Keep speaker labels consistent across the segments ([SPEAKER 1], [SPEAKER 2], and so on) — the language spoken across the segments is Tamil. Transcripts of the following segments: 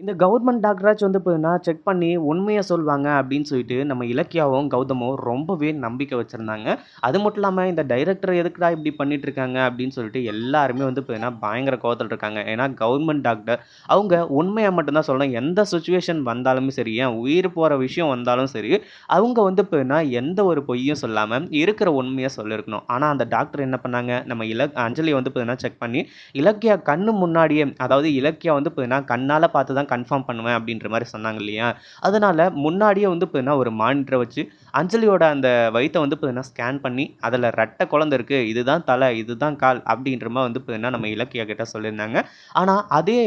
[SPEAKER 1] இந்த கவர்மெண்ட் டாக்டராச்சும் வந்து பார்த்தீங்கன்னா, செக் பண்ணி உண்மையாக சொல்லுவாங்க அப்படின்னு சொல்லிட்டு, நம்ம இலக்கியாவும், கௌதமும் ரொம்பவே நம்பிக்கை வச்சிருந்தாங்க. அது மட்டும் இல்லாமல் இந்த டைரக்டர் எதுக்குடா இப்படி பண்ணிட்டு இருக்காங்க அப்படின்னு சொல்லிட்டு எல்லாருமே வந்து பார்த்தீங்கன்னா, பயங்கர கோவத்தில் இருக்காங்க. ஏன்னா கவர்மெண்ட் டாக்டர் அவங்க உண்மையாக மட்டும்தான் சொல்லணும். எந்த சுச்சுவேஷன் வந்தாலும் சரி, ஏன் உயிர் போகிற விஷயம் வந்தாலும் சரி, அவங்க வந்து பார்த்தீங்கன்னா, எந்த ஒரு பொய்யும் சொல்லாமல் இருக்கிற உண்மையாக சொல்லியிருக்கணும். ஆனால் அந்த டாக்டர் என்ன பண்ணாங்க, நம்ம இல அஞ்சலியை வந்து பார்த்தீங்கன்னா, செக் பண்ணி இலக்கியா கண்ணு முன்னாடியே அதாவது இலக்கியா வந்து பார்த்தீங்கன்னா, கண்ணால் பார்த்து தான் கன்ஃபார்ம் பண்ணுவேன் அப்படின்ற மாதிரி சொன்னாங்க இல்லையா? அதனால் முன்னாடியே வந்து பார்த்தீங்கன்னா, ஒரு மானிட்டரை வச்சு அஞ்சலியோட அந்த வயிற்றை வந்து பார்த்தீங்கன்னா, ஸ்கேன் பண்ணி அதில் ரெட்டை குழந்தை இருக்குது இதுதான் தலை, இதுதான் கால் அப்படின்ற மாதிரி வந்து பார்த்தீங்கன்னா, நம்ம இலக்கியா கிட்ட சொல்லியிருந்தாங்க. ஆனால் அதே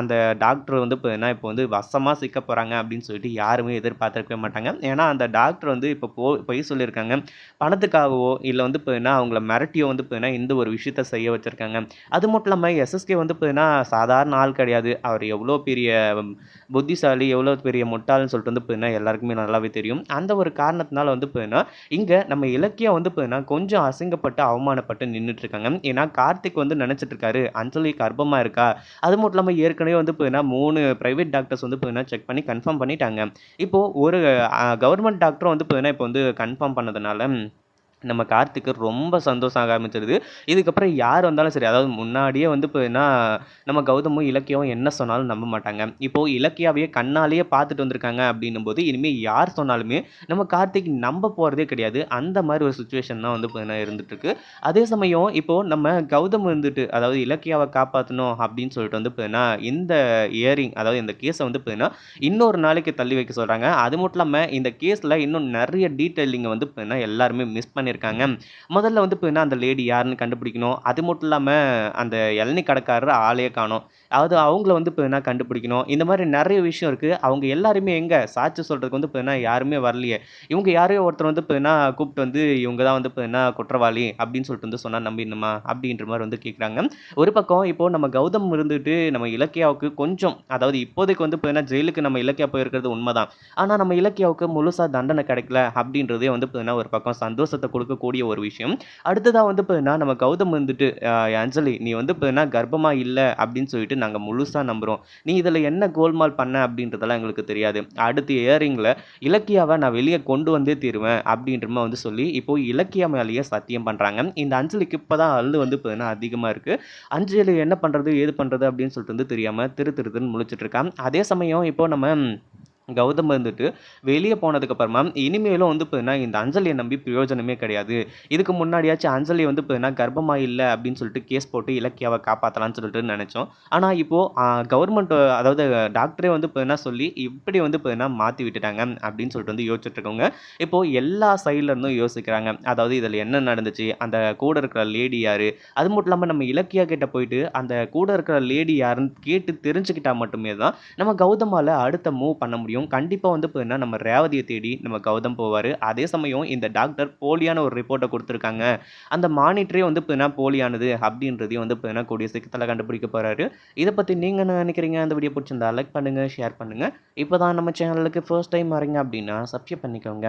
[SPEAKER 1] அந்த டாக்டர் வந்து பார்த்தீங்கன்னா, இப்போ வந்து வசமாக சிக்க போகிறாங்க அப்படின்னு சொல்லிட்டு யாருமே எதிர்பார்த்துருக்கவே மாட்டாங்க. ஏன்னா அந்த டாக்டர் வந்து இப்போ போ பொய் சொல்லியிருக்காங்க. பணத்துக்காகவோ, இல்லை வந்து பார்த்தீங்கன்னா, அவங்கள மிரட்டியோ வந்து பார்த்தீங்கன்னா, இந்த ஒரு விஷயத்த செய்ய வச்சுருக்காங்க அது மட்டும் இல்லாமல் எஸ்எஸ்கே வந்து பார்த்தீங்கன்னா, சாதாரண ஆள் கிடையாது. அவர் எவ்வளோ பெரிய புத்திசாலி, எவ்வளோ பெரிய முட்டாள்னு சொல்லிட்டு வந்து பார்த்தீங்கன்னா, எல்லாருக்குமே நல்லாவே தெரியும். அந்த ஒரு காரணத்தினால வந்து பார்த்தீங்கன்னா, இங்கே நம்ம இலக்கியம் வந்து பார்த்தீங்கன்னா, கொஞ்சம் அசிங்கப்பட்டு, அவமானப்பட்டு நின்றுட்டு இருக்காங்க. ஏன்னா கார்த்திக் வந்து நினச்சிட்டு இருக்காரு, அஞ்சலி கர்ப்பமாக இருக்கா. அது மட்டும் இல்லாமல் ஏற்கனவே வந்து பார்த்தீங்கன்னா, மூணு ப்ரைவேட் டாக்டர்ஸ் வந்து பார்த்தீங்கன்னா, செக் பண்ணி கன்ஃபார்ம் பண்ணிட்டாங்க. இப்போது ஒரு கவர்மெண்ட் டாக்டரும் வந்து பார்த்தீங்கன்னா, இப்போ வந்து கன்ஃபார்ம் பண்ணதுனால நம்ம கார்த்திக்கு ரொம்ப சந்தோஷம் ஆக ஆரம்பிச்சிருது. இதுக்கப்புறம் யார் வந்தாலும் சரி, அதாவது முன்னாடியே வந்து இப்போ என்ன நம்ம கௌதமும், இலக்கியாவும் என்ன சொன்னாலும் நம்ப மாட்டாங்க. இப்போது இலக்கியாவையே கண்ணாலேயே பார்த்துட்டு வந்திருக்காங்க அப்படின்னும்போது, இனிமேல் யார் சொன்னாலுமே நம்ம கார்த்திக் நம்ப போகிறதே கிடையாது. அந்த மாதிரி ஒரு சுச்சுவேஷன் தான் வந்து இப்போ என்ன இருக்கு. அதே சமயம் இப்போது நம்ம கௌதம் வந்துட்டு, அதாவது இலக்கியாவை காப்பாற்றணும் அப்படின்னு சொல்லிட்டு வந்து பார்த்தீங்கன்னா, இந்த இயரிங் அதாவது இந்த கேஸை வந்து பார்த்தீங்கன்னா, இன்னொரு நாளைக்கு தள்ளி வைக்க சொல்கிறாங்க அது மட்டும் இல்லாமல் இந்த கேஸில் இன்னும் நிறைய டீட்டெயிலிங்கை வந்து பார்த்தீங்கன்னா, எல்லாருமே மிஸ் பண்ணியிருக்காங்க. முதல்ல வந்து பார்த்தீங்கன்னா, அந்த லேடி யாருன்னு கண்டுபிடிக்கணும். அது மட்டும் இல்லாமல் அந்த இளநீ கடைக்காரர் ஆளையே காணும் அதாவது அவங்கள வந்து பார்த்தீங்கன்னா, கண்டுபிடிக்கணும். இந்த மாதிரி நிறைய விஷயம் இருக்கு. அவங்க எல்லாருமே எங்கே சாட்சி சொல்றதுக்கு வந்து பார்த்தீங்கன்னா, யாருமே வரலையே. இவங்க யாரையோ ஒருத்தர் வந்து பார்த்தீங்கன்னா, கூப்பிட்டு வந்து இவங்க தான் வந்து பார்த்தீங்கன்னா, குற்றவாளி அப்படின்னு சொல்லிட்டு வந்து சொன்னால் நம்பிடணுமா? அப்படின்ற மாதிரி வந்து கேட்குறாங்க. ஒரு பக்கம் இப்போது நம்ம கௌதம் இருந்துட்டு, நம்ம இலக்கியாவுக்கு கொஞ்சம் அதாவது இப்போதைக்கு வந்து பார்த்தீங்கன்னா, ஜெயிலுக்கு நம்ம இலக்கியா போயிருக்கிறது உண்மைதான் ஆனால் நம்ம இலக்கியாவுக்கு முழுசா தண்டனை கிடைக்கல அப்படின்றதே வந்து பார்த்தீங்கன்னா, ஒரு பக்கம் சந்தோஷத்தை கொடுக்கக்கூடிய ஒரு விஷயம். அடுத்ததாக வந்து பார்த்தீங்கன்னா, நம்ம கௌதம் வந்துட்டு, அஞ்சலி நீ வந்து பார்த்தீங்கன்னா, கர்ப்பமாக இல்லை அப்படின்னு சொல்லிட்டு நாங்கள் முழுசாக நம்புகிறோம் நீ இதில் என்ன கோல்மால் பண்ண அப்படின்றதெல்லாம் எங்களுக்கு தெரியாது. அடுத்து இயரிங்கில் இலக்கியாவை நான் வெளியே கொண்டு வந்தே தீருவேன் அப்படின்ற வந்து சொல்லி, இப்போ இலக்கியா மேலேயே சத்தியம் பண்ணுறாங்க இந்த அஞ்சலிக்கு இப்போ தான் அள்ளு வந்து பார்த்தீங்கன்னா, அதிகமாக இருக்குது அஞ்சலி என்ன பண்ணுறது ஏது பண்ணுறது அப்படின்னு சொல்லிட்டு வந்து தெரியாமல் திரு திரு திருன்னு முழிச்சுட்டு அதே சமயம் இப்போ நம்ம கௌதம் வந்துட்டு வெளியே போனதுக்கு அப்புறமா, இனிமேலும் வந்து பார்த்தீங்கன்னா, இந்த அஞ்சலியை நம்பி பிரயோஜனமே கிடையாது. இதுக்கு முன்னாடியாச்சும் அஞ்சலி வந்து பார்த்தீங்கன்னா, கர்ப்பமாக இல்லை அப்படின்னு சொல்லிட்டு கேஸ் போட்டு இலக்கியாவை காப்பாற்றலாம்னு சொல்லிட்டு நினச்சோம் ஆனால் இப்போது கவர்மெண்ட் அதாவது டாக்டரே வந்து பார்த்தீங்கன்னா சொல்லி, இப்படி வந்து பார்த்தீங்கன்னா மாற்றி விட்டுட்டாங்க அப்படின்னு சொல்லிட்டு வந்து யோசிச்சுட்டு இப்போது எல்லா சைட்லேருந்தும் யோசிக்கிறாங்க. அதாவது இதில் என்ன நடந்துச்சு? அந்த கூட இருக்கிற லேடி யார் அது மட்டும் இல்லாமல் நம்ம இலக்கியா கிட்ட போயிட்டு, அந்த கூட இருக்கிற லேடி யாருன்னு கேட்டு தெரிஞ்சுக்கிட்டால் மட்டுமே தான், நம்ம கௌதமால் அடுத்த மூவ் பண்ண முடியும். கண்டிப்பாக வந்து பார்த்தீங்கன்னா, நம்ம ரேவதியை தேடி நம்ம கௌதம் போவார் அதே சமயம் இந்த டாக்டர் போலியான ஒரு ரிப்போர்ட்டை கொடுத்துருக்காங்க அந்த மானிட்டரே வந்து பார்த்தீங்கன்னா, போலியானது அப்படின்றதையும் வந்து பார்த்தீங்கன்னா, கூடிய சீக்கிரத்தில கண்டுபிடிக்க போறாரு. இதை பற்றி நீங்கள் என்ன நினைக்கிறீங்க அந்த வீடியோ பிடிச்சிருந்தா லைக் பண்ணுங்கள் ஷேர் பண்ணுங்க. இப்போ தான் நம்ம சேனலுக்கு ஃபர்ஸ்ட் டைம் வரீங்க அப்படின்னா, சப்ஸ்கிரைப் பண்ணிக்கோங்க.